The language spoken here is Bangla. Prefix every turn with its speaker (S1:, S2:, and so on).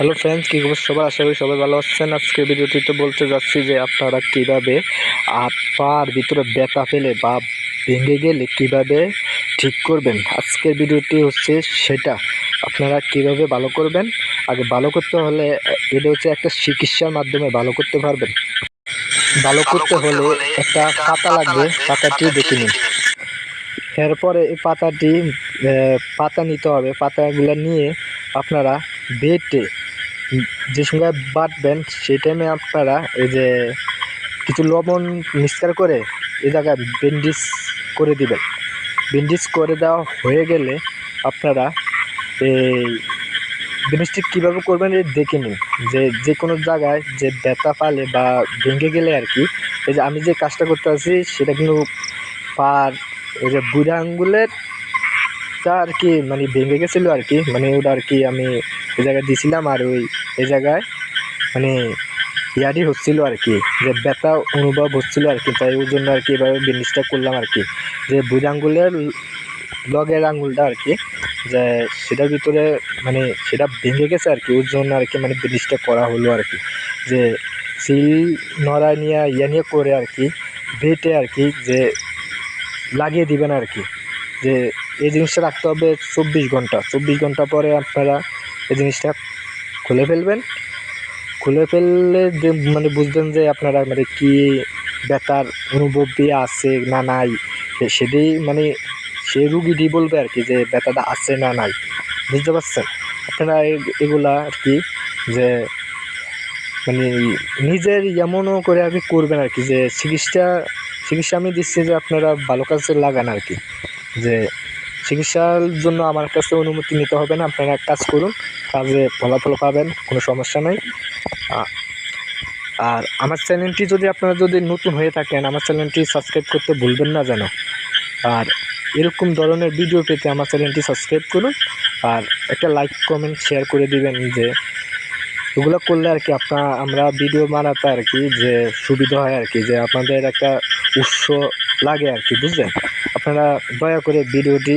S1: হ্যালো ফ্রেন্ডস কী খবর সবাই আশা করি সবাই ভালো আছেন। আজকের ভিডিওটিতে বলতে যাচ্ছি যে আপনারা কীভাবে হাত পার ভিতরে ব্যথা পেলে বা ভেঙে গেলে কীভাবে ঠিক করবেন? আজকের ভিডিওটি হচ্ছে সেটা। আপনারা কীভাবে ভালো করবেন? আগে ভালো করতে হলে এটা হচ্ছে একটা চিকিৎসার মাধ্যমে ভালো করতে পারবেন। ভালো করতে হলে একটা পাতা লাগবে পাতাটি দেখে নিন। এরপরে এই পাতাটি পাতা নিতে হবে। পাতাগুলো নিয়ে আপনারা বেটে যে সময় বাটবেন সেই টাইমে আপনারা এই যে কিছু লবণ মিক্সচার করে এই জায়গায় ব্যান্ডেজ করে দিবেন। ব্যান্ডেজ করে দেওয়া হয়ে গেলে আপনারা এই জিনিসটি কীভাবে করবেন এই দেখে নিন। যে যে কোনো জায়গায় যে ব্যথা পালে বা ভেঙে গেলে আর কি, এই যে আমি যে কাজটা করতে আছি, সেটা কিন্তু পার ওই যে বুড়া আঙ্গুলের তা আর কি মানে ভেঙে গেছিল আর কি মানে ওটা আর কি আমি এই জায়গায় দিছিলাম আর ওই এই জায়গায় মানে ইয়ারই হচ্ছিল আর কি যে ব্যথা অনুভব হচ্ছিল আর কি তাই ওই জন্য আর কি এভাবে জিনিসটা করলাম আর কি যে বুড়া আঙ্গুলের লগের আঙ্গুলটা আর কি যে সেটার ভিতরে মানে সেটা ভেঙে গেছে আর কি ওর জন্য আর কি মানে জিনিসটা করা হলো আর কি যে সিল নড়া নিয়ে ইয়া নিয়ে করে আর কি বেটে আর কি যে লাগিয়ে দিবেন আর কি যে এই জিনিসটা রাখতে হবে চব্বিশ ঘণ্টা। চব্বিশ ঘণ্টা পরে আপনারা এই জিনিসটা খুলে ফেলবেন। খুলে ফেললে যে মানে বুঝবেন যে আপনারা মানে কি ব্যথার অনুভূতি আছে না নাই। সে- সেটাই মানে সে রুগীটি বলবে আর কি যে ব্যথাটা আছে না নাই। বুঝতে পারছেন? আপনারা এগুলা আর কি যে মানে নিজের এমনও করে আর কি করবেন আর কি যে চিকিৎসা চিকিৎসা আমি দিচ্ছি যে আপনারা ভালো কাজে লাগান আর কি। যে চিকিৎসার জন্য আমার কাছে অনুমতি নিতে হবে না। আপনারা এক কাজ করুন, কাজে ফলাফল পাবেন, কোনো সমস্যা নাই। আর আমার চ্যানেলটি যদি আপনারা যদি নতুন হয়ে থাকেন, আমার চ্যানেলটি সাবস্ক্রাইব করতে ভুলবেন না যেন। আর এরকম ধরনের ভিডিও পেতে আমার চ্যানেলটি সাবস্ক্রাইব করুন, আর একটা লাইক, কমেন্ট, শেয়ার করে দিবেন যে এগুলো করলে আর কি আপনার, আমরা ভিডিও বানাতে আর কি যে সুবিধা হয় আর কি, যে আপনাদের একটা উৎস লাগে আর কি, বুঝলেন? আপনারা দয়া করে ভিডিওটি